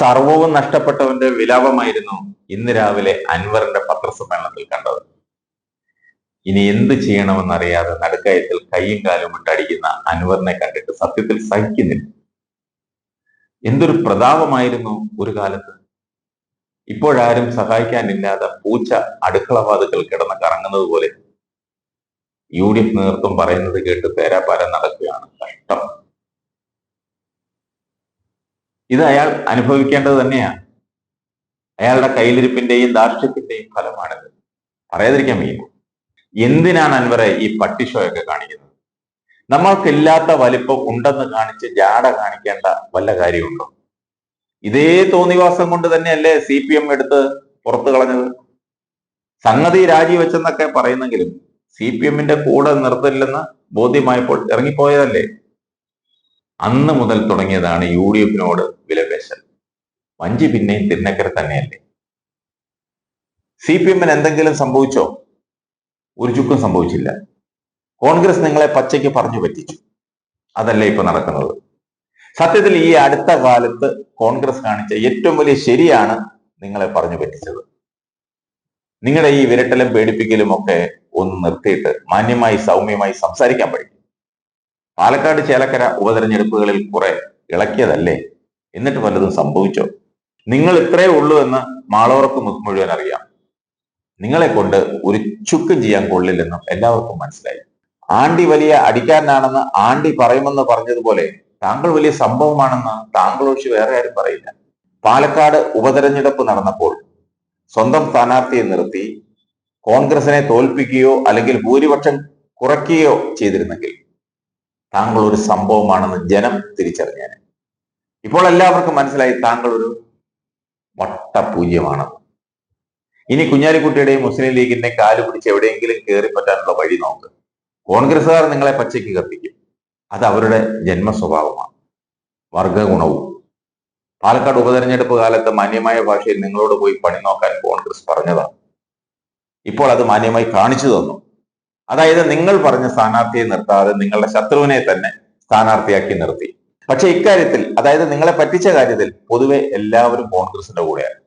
സർവവും നഷ്ടപ്പെട്ടവന്റെ വിലാപമായിരുന്നു ഇന്ന് രാവിലെ അൻവറിന്റെ പത്രസമ്മേളനത്തിൽ കണ്ടത്. ഇനി എന്ത് ചെയ്യണമെന്നറിയാതെ നടുക്കയത്തിൽ കൈയും കാലും ഇട്ടടിക്കുന്ന അൻവറിനെ കണ്ടിട്ട് സത്യത്തിൽ സഹിക്കുന്നില്ല. എന്തൊരു പ്രതാപമായിരുന്നു ഒരു കാലത്ത്. ഇപ്പോഴാരും സഹായിക്കാനില്ലാതെ പൂച്ച അടുക്കളവാതുകൾ കിടന്ന് കറങ്ങുന്നത് പോലെ. യു ഡി എഫ് നേതൃത്വം പറയുന്നത് കേട്ട് പേരാപാരം നടക്കുകയാണ്. കഷ്ടം. ഇത് അയാൾ അനുഭവിക്കേണ്ടത് തന്നെയാണ്. അയാളുടെ കയ്യിലിരിപ്പിന്റെയും ദാർഷ്ട്യത്തിന്റെയും ഫലമാണിത്. പറയാതിരിക്കാൻ വയ്യ. എന്തിനാണ് അൻവറെ ഈ പട്ടിഷോയൊക്കെ കാണിക്കുന്നത്? നമ്മൾക്കില്ലാത്ത വലിപ്പം ഉണ്ടെന്ന് കാണിച്ച് ജാട കാണിക്കേണ്ട വല്ല കാര്യമുണ്ടോ? ഇതേ തോന്നിവാസം കൊണ്ട് തന്നെയല്ലേ സി പി എം എടുത്ത് പുറത്തു കളഞ്ഞത്? സംഗതി രാജിവെച്ചെന്നൊക്കെ പറയുന്നെങ്കിലും സി പി എമ്മിന്റെ കൂടെ നിർത്തില്ലെന്ന് ബോധ്യമായപ്പോൾ ഇറങ്ങിപ്പോയതല്ലേ? അന്ന് മുതൽ തുടങ്ങിയതാണ് യു ഡി എഫിനോട് വിലപേശൽ. വഞ്ചി പിന്നെയും തിന്നക്കര തന്നെയല്ലേ? സി പി എമ്മിന് എന്തെങ്കിലും സംഭവിച്ചോ? ഒരു ചുക്കും സംഭവിച്ചില്ല. കോൺഗ്രസ് നിങ്ങളെ പച്ചയ്ക്ക് പറഞ്ഞു പറ്റിച്ചു. അതല്ലേ ഇപ്പൊ നടക്കുന്നത്. സത്യത്തിൽ ഈ അടുത്ത കാലത്ത് കോൺഗ്രസ് കാണിച്ച ഏറ്റവും വലിയ ശരിയാണ് നിങ്ങളെ പറഞ്ഞു പറ്റിച്ചത്. നിങ്ങളുടെ ഈ വിരട്ടലും പേടിപ്പിക്കലും ഒക്കെ ഒന്ന് നിർത്തിയിട്ട് മാന്യമായി സൗമ്യമായി സംസാരിക്കാൻ പഠിക്കും. പാലക്കാട് ചേലക്കര ഉപതെരഞ്ഞെടുപ്പുകളിൽ കുറെ ഇളക്കിയതല്ലേ? എന്നിട്ട് വല്ലതും സംഭവിച്ചോ? നിങ്ങൾ ഇത്രേ ഉള്ളൂ എന്ന് മാളോർക്ക് മുഴുവൻ അറിയാം. നിങ്ങളെ കൊണ്ട് ഒരു ചുക്കും ചെയ്യാൻ കൊള്ളില്ലെന്നും എല്ലാവർക്കും മനസ്സിലായി. ആണ്ടി വലിയ അടിക്കാരനാണെന്ന് ആണ്ടി പറയുമെന്ന് പറഞ്ഞതുപോലെ താങ്കൾ വലിയ സംഭവമാണെന്ന് താങ്കൾ ഒഴിച്ച് വേറെ ആരും പറയില്ല. പാലക്കാട് ഉപതെരഞ്ഞെടുപ്പ് നടന്നപ്പോൾ സ്വന്തം സ്ഥാനാർത്ഥിയെ നിർത്തി കോൺഗ്രസിനെ തോൽപ്പിക്കുകയോ അല്ലെങ്കിൽ ഭൂരിപക്ഷം കുറയ്ക്കുകയോ ചെയ്തിരുന്നെങ്കിൽ താങ്കൾ ഒരു സംഭവമാണെന്ന് ജനം തിരിച്ചറിഞ്ഞേനെ. ഇപ്പോൾ എല്ലാവർക്കും മനസ്സിലായി താങ്കൾ ഒരു വട്ടപൂജ്യമാണ് ഇനി കുഞ്ഞാലിക്കുട്ടിയുടെയും മുസ്ലിം ലീഗിന്റെ കാൽ പിടിച്ച് എവിടെയെങ്കിലും കയറി പറ്റാനുള്ള വഴി നോക്ക്. കോൺഗ്രസ്സുകാർ നിങ്ങളെ പച്ചയ്ക്ക് കത്തിക്കും. അത് അവരുടെ ജന്മ സ്വഭാവമാണ് വർഗഗുണവും പാലക്കാട് ഉപതെരഞ്ഞെടുപ്പ് കാലത്ത് മാന്യമായ ഭാഷയിൽ നിങ്ങളോട് പോയി പണി നോക്കാൻ കോൺഗ്രസ് പറഞ്ഞതാണ്. ഇപ്പോൾ അത് മാന്യമായി കാണിച്ചു തന്നു. അതായത് നിങ്ങൾ പറഞ്ഞ സ്ഥാനാർത്ഥിയെ നിർത്താതെ നിങ്ങളുടെ ശത്രുവിനെ തന്നെ സ്ഥാനാർത്ഥിയാക്കി നിർത്തി. പക്ഷെ ഇക്കാര്യത്തിൽ അതായത് നിങ്ങളെ പറ്റിച്ച കാര്യത്തിൽ പൊതുവെ എല്ലാവരും കോൺഗ്രസിന്റെ കൂടെയാണ്.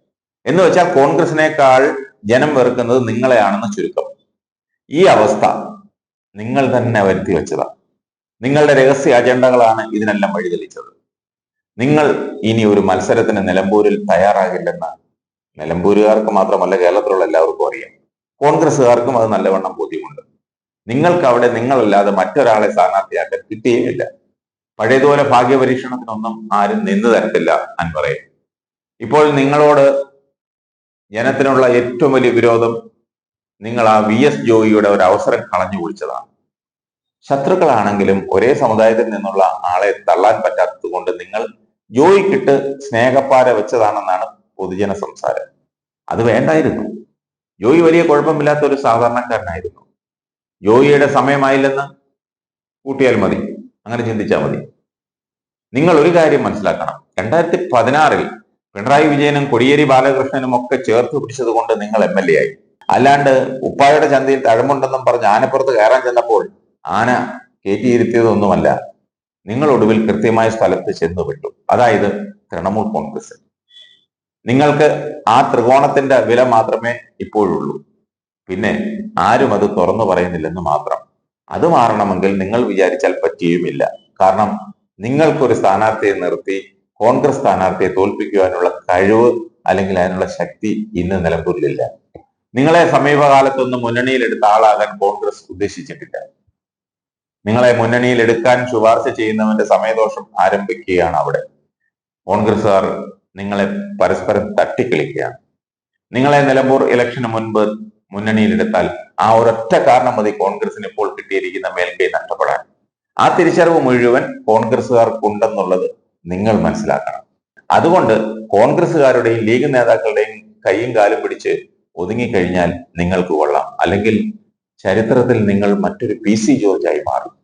എന്ന് വെച്ചാൽ കോൺഗ്രസിനേക്കാൾ ജനം വെറുക്കുന്നത് നിങ്ങളെയാണെന്ന് ചുരുക്കം. ഈ അവസ്ഥ നിങ്ങൾ തന്നെ വരുത്തി വെച്ചതാണ്. നിങ്ങളുടെ രഹസ്യ അജണ്ടകളാണ് ഇതിനെല്ലാം വഴിതെളിച്ചത്. നിങ്ങൾ ഇനി ഒരു മത്സരത്തിന് നിലമ്പൂരിൽ തയ്യാറാകില്ലെന്ന് നിലമ്പൂരുകാർക്ക് മാത്രമല്ല കേരളത്തിലുള്ള എല്ലാവർക്കും അറിയാം. കോൺഗ്രസ്സുകാർക്കും അത് നല്ലവണ്ണം ബോധ്യമുണ്ട്. നിങ്ങൾക്ക് അവിടെ നിങ്ങളല്ലാതെ മറ്റൊരാളെ സ്ഥാനാർത്ഥിയാക്കാൻ കിട്ടിയേയില്ല പഴയതുപോലെ ഭാഗ്യപരീക്ഷണത്തിനൊന്നും ആരും നിന്ന് തരത്തില്ല അൻവറെ ഇപ്പോൾ നിങ്ങളോട് ജനത്തിനുള്ള ഏറ്റവും വലിയ വിരോധം നിങ്ങൾ ആ വി എസ് ജോയിയുടെ ഒരു അവസരം കളഞ്ഞു കുളിച്ചതാണ് ശത്രുക്കളാണെങ്കിലും ഒരേ സമുദായത്തിൽ നിന്നുള്ള ആളെ തള്ളാൻ പറ്റാത്തത് കൊണ്ട് നിങ്ങൾ ജോയിക്കിട്ട് സ്നേഹപ്പാര വെച്ചതാണെന്നാണ് പൊതുജന സംസാരം. അത് വേണ്ടായിരുന്നു. ജോയി വലിയ കുഴപ്പമില്ലാത്ത ഒരു സാധാരണക്കാരനായിരുന്നു. ജോയിയുടെ സമയമായില്ലെന്ന് കൂട്ടിയാൽ മതി. അങ്ങനെ ചിന്തിച്ചാൽ മതി. നിങ്ങൾ ഒരു കാര്യം മനസ്സിലാക്കണം. രണ്ടായിരത്തി പതിനാറിൽ പിണറായി വിജയനും കൊടിയേരി ബാലകൃഷ്ണനും ഒക്കെ ചേർത്ത് പിടിച്ചത് കൊണ്ട് നിങ്ങൾ എം എൽ എ ആയി. അല്ലാണ്ട് ഉപ്പായുടെ ചന്തയിൽ തഴമുണ്ടെന്നും പറഞ്ഞ് ആനപ്പുറത്ത് കയറാൻ ചെന്നപ്പോൾ ആന കയറ്റിയിരുത്തിയതൊന്നുമല്ല. നിങ്ങൾ ഒടുവിൽ കൃത്യമായ സ്ഥലത്ത് ചെന്നുപെട്ടു. അതായത് തൃണമൂൽ കോൺഗ്രസ്. നിങ്ങൾക്ക് ആ ത്രികോണത്തിന്റെ വില മാത്രമേ ഇപ്പോഴുള്ളൂ. പിന്നെ ആരും അത് തുറന്നു പറയുന്നില്ലെന്ന് മാത്രം. അത് മാറണമെങ്കിൽ നിങ്ങൾ വിചാരിച്ചാൽ പറ്റിയുമില്ല. കാരണം നിങ്ങൾക്കൊരു സ്ഥാനാർത്ഥിയെ നിർത്തി കോൺഗ്രസ് സ്ഥാനാർത്ഥിയെ തോൽപ്പിക്കുവാനുള്ള കഴിവ് അല്ലെങ്കിൽ അതിനുള്ള ശക്തി ഇന്ന് നിലമ്പൂരിലില്ല. നിങ്ങളെ സമീപകാലത്തൊന്നും മുന്നണിയിലെടുത്ത ആളാകാൻ കോൺഗ്രസ് ഉദ്ദേശിച്ചിട്ടില്ല. നിങ്ങളെ മുന്നണിയിൽ എടുക്കാൻ ശുപാർശ ചെയ്യുന്നവന്റെ സമയദോഷം ആരംഭിക്കുകയാണ് അവിടെ. കോൺഗ്രസ്സുകാർ നിങ്ങളെ പരസ്പരം തട്ടിക്കളിക്കുകയാണ്. നിങ്ങളെ നിലമ്പൂർ ഇലക്ഷന് മുൻപ് മുന്നണിയിലെടുത്താൽ ആ ഒരൊറ്റ കാരണം മതി കോൺഗ്രസിന് ഇപ്പോൾ കിട്ടിയിരിക്കുന്ന മേൽക്കൈ നഷ്ടപ്പെടാൻ. ആ തിരിച്ചറിവ് മുഴുവൻ കോൺഗ്രസ്സുകാർക്കുണ്ടെന്നുള്ളത് നിങ്ങൾ മനസ്സിലാക്കണം. അതുകൊണ്ട് കോൺഗ്രസ്സുകാരുടെയും ലീഗ് നേതാക്കളുടെയും കൈയും കാലും പിടിച്ച് ഒതുങ്ങിക്കഴിഞ്ഞാൽ നിങ്ങൾക്ക് കൊള്ളാം. അല്ലെങ്കിൽ ചരിത്രത്തിൽ നിങ്ങൾ മറ്റൊരു പി സി ജോർജായി മാറും.